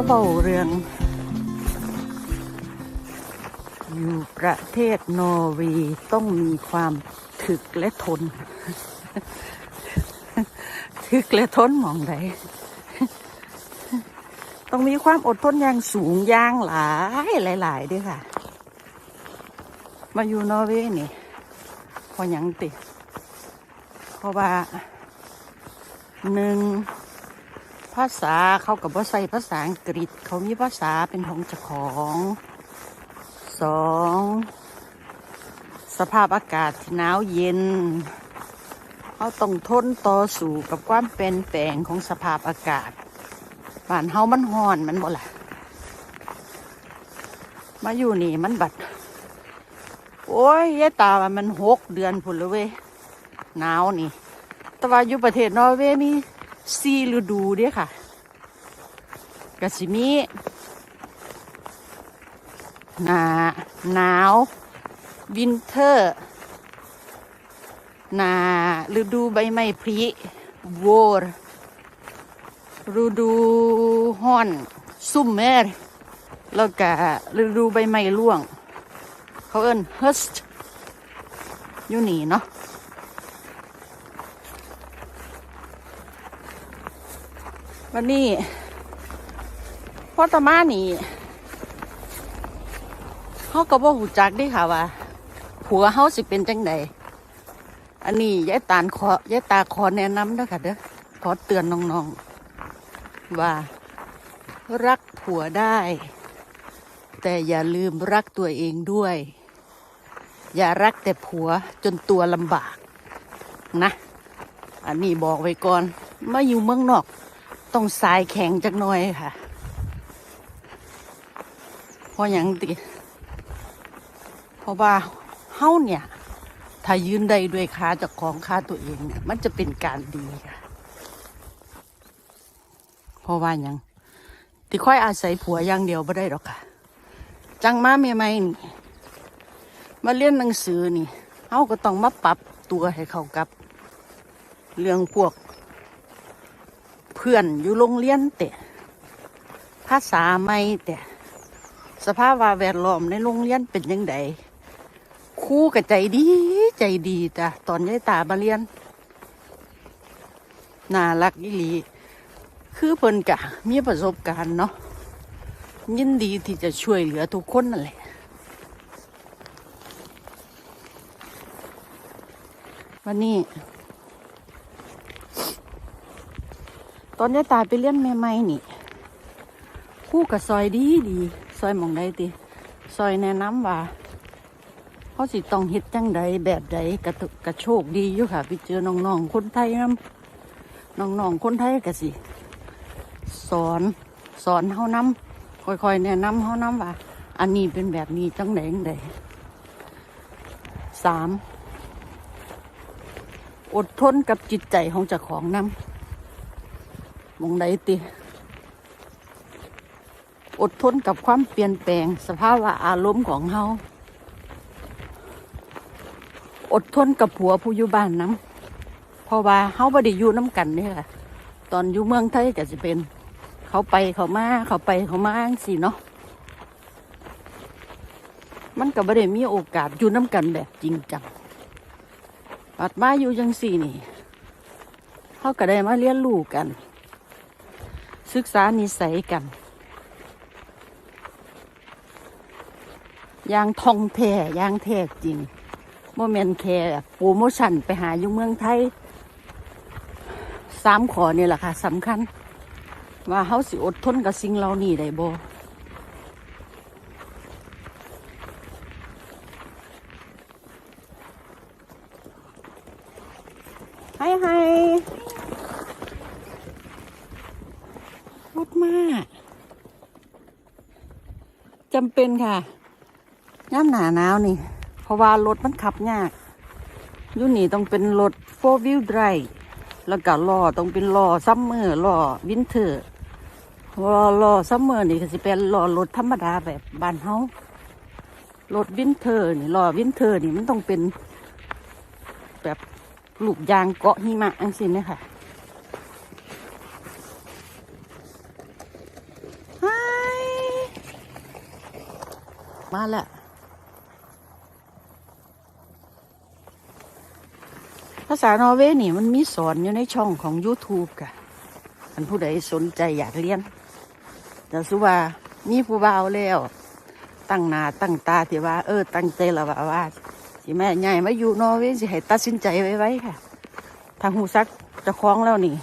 ยายตาสมาเบาเรื่อง อยู่ประเทศนอร์เวย์ต้องมีความถึกและทน ถึกและทนมองใดต้องมีความอดทนอย่างสูงอย่างหลายหลายๆด้วยค่ะ มาอยู่นอร์เวย์นี่พอยังติ เพราะว่าหนึ่งาษาเขากับว่าใส่ภาษาอังกฤษ เขามีภาษาเป็นของเจ้าของสองสภาพอากาศที่หนาวเย็นเขาต้องทนต่อสู้กับความเปลี่ยนแปลงของสภาพอากาศบ้านเฮามันฮ้อนมันบ่ล่ะมาอยู่นี่มันบัด โอ้ยยายตาว่ามันหกเดือนพุ่นเลยเว้ยหนาวนี่ แต่ว่าอยู่ประเทศนอร์เวย์มีสี่ฤดูเด้ค่ะ กสิมีหนาหนาววินเทอร์หนาฤดูใบไม้ผลิวอร์ฤดูห้อนซุ่มเมร์แล้วก็ฤดูใบไม้ร่วง เขาเอิ้นเฮสต์อยู่นี่เนาะวันนี้ อตมานี่เขาก็บ่หูจักดิค่ะว่าผัวเขาสิเป็นจังใดอันนี้ยายตาลขอยายตาขอแนะนำด้วยค่ะเด้อขอเตือนน้องๆ ว่า รักผัวได้ แต่อย่าลืมรักตัวเองด้วย อย่ารักแต่ผัวจนตัวลำบากนะ อันนี้บอกไว้ก่อนมาอยู่เมืองนอก ต้องสายแข็งจักหน่อยค่ะ ราะอย่างติเพราะว่าเฮาเนี่ย ถ้ายืนได้ด้วยขาจากของขาตัวเองเนี่ยมันจะเป็นการดีค่ะเพราะว่าอย่างที่ค่อยอาศัยผัวอย่างเดียวไม่ได้หรอกค่ะ จังมาเมียไม่นี่มาเรียนหนังสือนี่เฮาก็ต้องมาปรับตัวให้เข้ากับ เรื่องพวก เพื่อนอยู่โรงเรียนแต่ภาษาไม่แต่ สภาพวาแวดล้อมในโรงเรียนเป็นยังไงครูกับใจดีใจดีจ้ะตอนยายตามาเรียนน่ารักอีหลี คือเพิ่นกะมีประสบการณ์เนาะยินดีที่จะช่วยเหลือทุกคนนั่นแหละวันนี้ ตอนยายตาไปเลี้ยนใหม่ๆนี่คู่กับซอยดีดี ซอยมองใดติซอยแนะนำว่าเขาสิต้องเฮ็ดจังใดแบบใดกระกระโชคดีอยู่ค่ะไปเจอน้องๆคนไทยนำน้องๆคนไทยก็สิสอนสอนเฮานำค่อยๆแนะนำเฮานำว่า อันนี้เป็นแบบนี้จังใดจังใดสามอดทนกับจิตใจของเจ้าของนำมองใดติ อดทนกับความเปลี่ยนแปลง สภาวะอารมณ์ของเฮาอดทนกับผัวผู้อยู่บ้านน้ำเพราะว่าเฮาบ่ได้อยู่น้ำกันนี่ค่ะตอนอยู่เมืองไทยก็จะเป็น เขาไปเขามาเขาไปเขามาสิเนาะมันก็บ่ได้มีโอกาสอยู่น้ำกันแบบจริงจังปัดมาอยู่จังสี่นี่เขาก็ได้มาเรียนรู้กัน ศึกษานิสัยกัน ย่างทองแท้อย่างแท้จริงโมเมนแค่โปรโมชั่นไปหาอยู่เมืองไทยสามขอนี่แหละค่ะสำคัญ ว่าเขาสิอดทนกับสิ่งเหล่านี้ได้บ่ให้ให้รถมากจำเป็นค่ะ ย่ำหนาหนาวนี่ เพราะว่ารถมันขับยากยุนี่ต้องเป็นรถ four wheel drive แล้วก็ล้อต้องเป็นล้อซัมเมอร์ล้อวินเทอร์ล้อล้อซัมเมอร์นี่ก็จะเป็นล้อรถธรรมดาแบบบ้านเฮารถวินเทอร์นี่ล้อวินเทอร์นี่มันต้องเป็น แบบลูกยางเกาะหิมะอังสินเนี่ยค่ะมาแล้ว ภาษานอร์เวย์นี่มันมีสอนอยู่ในช่องของ YouTube ค่ะ อันผู้ใดสนใจอยากเรียน แต่สุว่ามีผู้บ่าวแล้ว ตั้งหนาตั้งตาที่ว่า เออ ตั้งใจล้วว่าว่าสิแม่ใหญ่มาอยู่นอร์เวย์สิให้ตัดสินใจไว้ไว้ค่ะ ทางหูซักจะคล้องแล้วนี่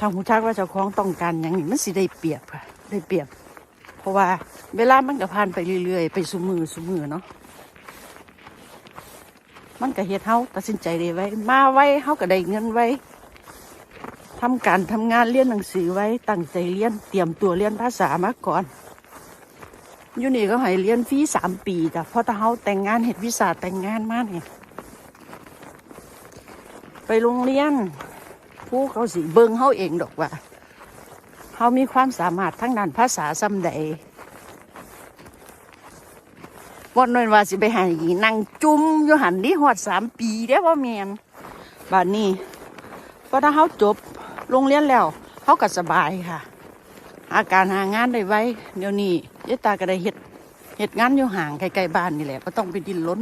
ทางหูชักว่าเจ้าของต้องการอย่างนี้มันสิได้เปรียบค่ะ ได้เปรียบ เพราะว่าเวลามันก็ผ่านไปเรื่อยๆ ไปสุมือสุมือเนาะ มันก็เฮ็ดเฮาตัดสินใจได้ไว้ มาไว้เฮาก็ได้เงินไว้ทำการทำงานเรียนหนังสือไว้ตั้งใจเรียนเตรียมตัวเรียนภาษามาก่อนอยู่นี่ก็ให้เรียนฟรีสามปีจ้ะเพราะถ้าเฮาแต่งงานเฮ็ดวิสาแต่งงานมาเนี่ยไปโรงเรียนผู้เขาสิเบิงเขาเองดอกว่าเขามีความสามารถทั้งด้านภาษาซ้ำใด วันนั้นว่าสิไปหาอีนั่งจุ่มอยู่หันนี่หอดสามปีเด้อว่าแมนบาดนี้พอถ้าเขาจบโรงเรียนแล้วเขาก็สบายค่ะ อาการหางานได้ไว้ เดี๋ยวนี้ยตาก็ได้เฮ็ดเฮ็ดงานอยู่ห่างไกลๆบ้านนี่แหละก็ต้องไปดิ้นรน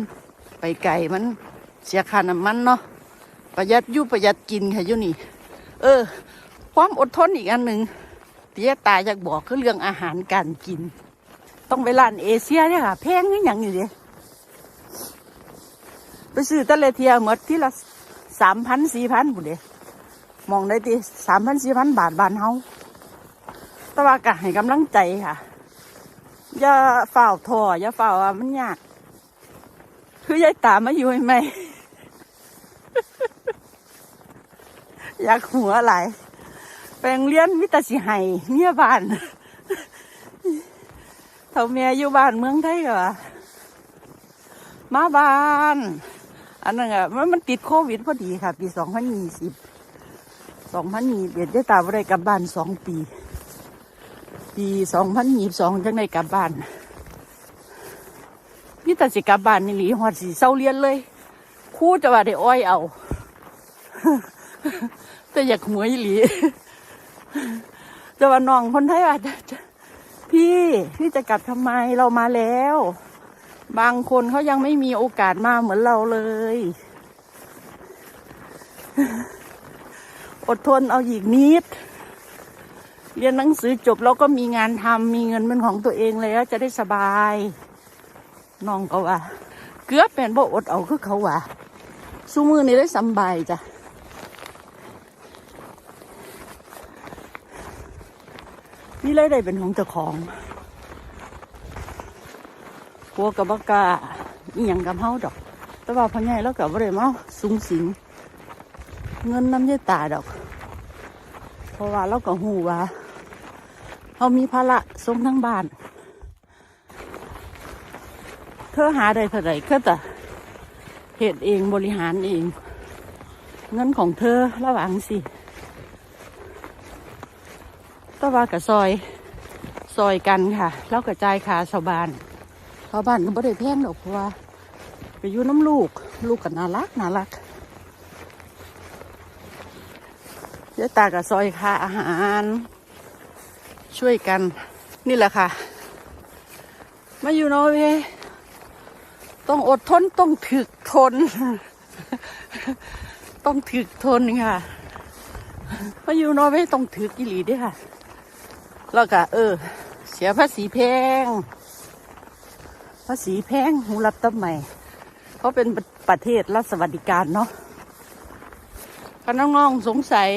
ไปไกลมันเสียค่าน้ำมันเนาะประหยัดยู่ประหยัดกินค่ะอยู่นี่ เออ ความอดทนอีกอันหนึ่งที่ยายตาอยากบอกคือเรื่องอาหารการกิน ต้องไปร้านเอเชียเนี่ยค่ะแพงนี่อย่างนี้เลยไปซื้อตะเลเทียหมดที่ละสามพันสี่พันบุเดมองได้ทีสามพันสี่พันบาทบานเฮาต่ว่ากะให้กำลังใจค่ะ อย่าเฝ้าทออย่าเฝ้าว่ามันยาก คือยายตามาอยู่ไหม อยากหัวไหลายแปลงเลี้ยนมิตรสิไห้เมียบ้าน ท่าเมียอยู่บ้านเมืองไทยก็ว่ามาบ้าน อันนั้นอะมันมันติดโควิดพอดีค่ะ ปีสองพันยี่สิบสองพันยี่สิบเอ็ดได้ตาบ่ได้กลับบ้านสองปี ปีสองพันยี่สิบสองจังได้กลับบ้านพี่ตัดสิกลับบ้านนี่หลีหอดสีเศร้าเรียนเลยคู่จะว่าได้อ้อยเอา แต่อยากหวอีหลีแต่ว่าน้องคนไทยอาจจะ พี่พี่จะกลับทำไมเรามาแล้ว บางคนเขายังไม่มีโอกาสมาเหมือนเราเลย อดทนเอาอีกนิด เรียนหนังสือจบแล้วก็มีงานทำมีเงินเป็นของตัวเองแล้วจะได้สบายน้องก็ว่า เกือบเป็นบ่อดเอาคือเขาว่าสู้มือนี่ได้สบายจ้ะ นี่เลยได้เป็นของเจ้าของพวกกับบกาอีหยังกับเฮาดอก แต่ว่าพ่อใหญ่แล้วกับบ่ได้มาสูงสิง เงินน้ำยายตาดอก เพราะว่าเราก็หูว่าเขามีภาระส่งทั้งบ้าน เธอหาได้เท่าไหร่ก็แต่เหตุเองบริหารเอง เงินของเธอระหว่างสิ ตะว่ากับซอยซอยกันค่ะแล้วกระจายคาชาวบ้านชาวบ้านก็ไม่ได้แพงหรอกเพราะว่า ไปอยู่น้ำลูก ลูกก็น่ารักน่ารักเดี๋ยตากับซอยคาอาหาร ช่วยกันนี่แหละค่ะมาอยู่นอร์เวย์ต้องอดทนต้องถึกทน ต้องถึกทนค่ะมาอยู่นอร์เวย์ต้องถึกอีหลีด้วยค่ะ แล้วก็เออ เสียภาษีแพง ภาษีแพงหูรับต้นใหม่เพราเป็นประเทศรัฐสวัสดิการเนาะถ้าน้องสงสัย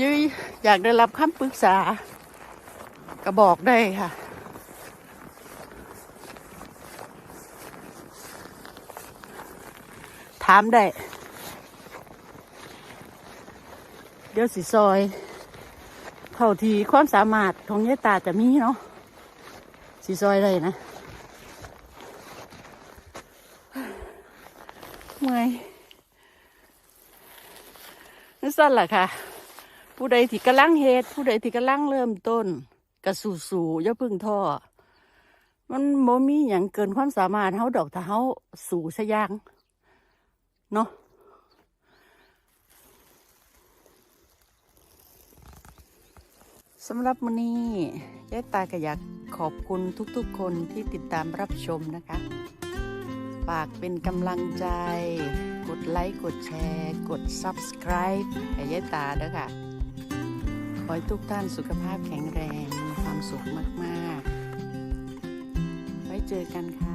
ยุยอยากได้รับคำปรึกษา ก็บอกได้ค่ะ ถามได้ เดี๋ยวสิซอย เท่าที่ความสามารถของยายตาจะมีเนาะสีซอยเลยนะเมื่อยนั่นสั้นแหละค่ะ ผู้ใดที่กำลังเฮ็ดผู้ใดที่กำลังเริ่มต้นกระสู่สู่อย่าพึ่งท้อมันโมมีอย่างเกินความสามารถเฮาดอกถ้าเฮาสู่ซะย่างเนาะ สำหรับมื้อนี้ยายตาก็อยากขอบคุณทุกๆคนที่ติดตามรับชมนะคะ ฝากเป็นกำลังใจ กดไลค์กดแชร์ กด Subscribe ให้ยายตาด้วยค่ะ ขอให้ทุกท่านสุขภาพแข็งแรง มีความสุขมากๆ ไว้เจอกันค่ะ